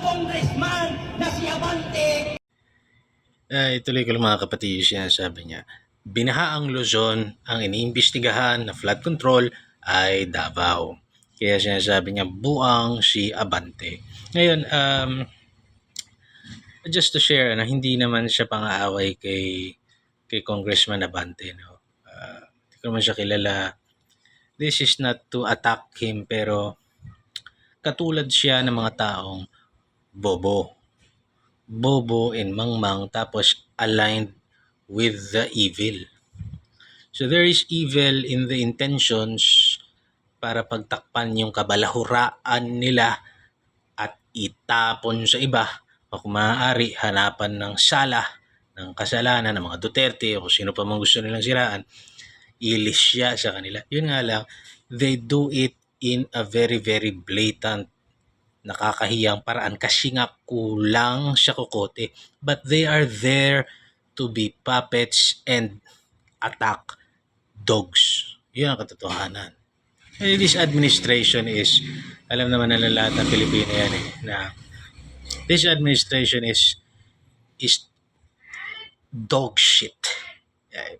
congressman na si Abante Eh, ituloy ko lang mga kapatid yung sinasabi niya. Binaha ang Luzon, ang iniimbestigahan na flood control ay Davao. Kaya sinasabi niya, buang si Abante. Ngayon, um, just to share, na hindi naman siya pang-aaway kay, kay Congressman Abante. No? Uh, hindi ko naman siya kilala. This is not to attack him, pero katulad siya ng mga taong bobo bobo and mangmang tapos aligned with the evil. So there is evil in the intentions para pagtakpan yung kabalahuraan nila at itapon sa iba o kung maaari hanapan ng sala ng kasalanan ng mga Duterte o sino pa mang gusto nilang siraan ilis siya sa kanila. Yun nga lang, they do it in a very very blatant nakakahiyang paraan kasi nga kulang siya kukote. But they are there to be puppets and attack dogs. Yun ang katotohanan. And this administration is, alam naman na lahat ng Pilipino yan eh, na this administration is is dog shit. Yeah,